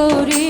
for it.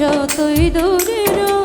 যতই দূরে rho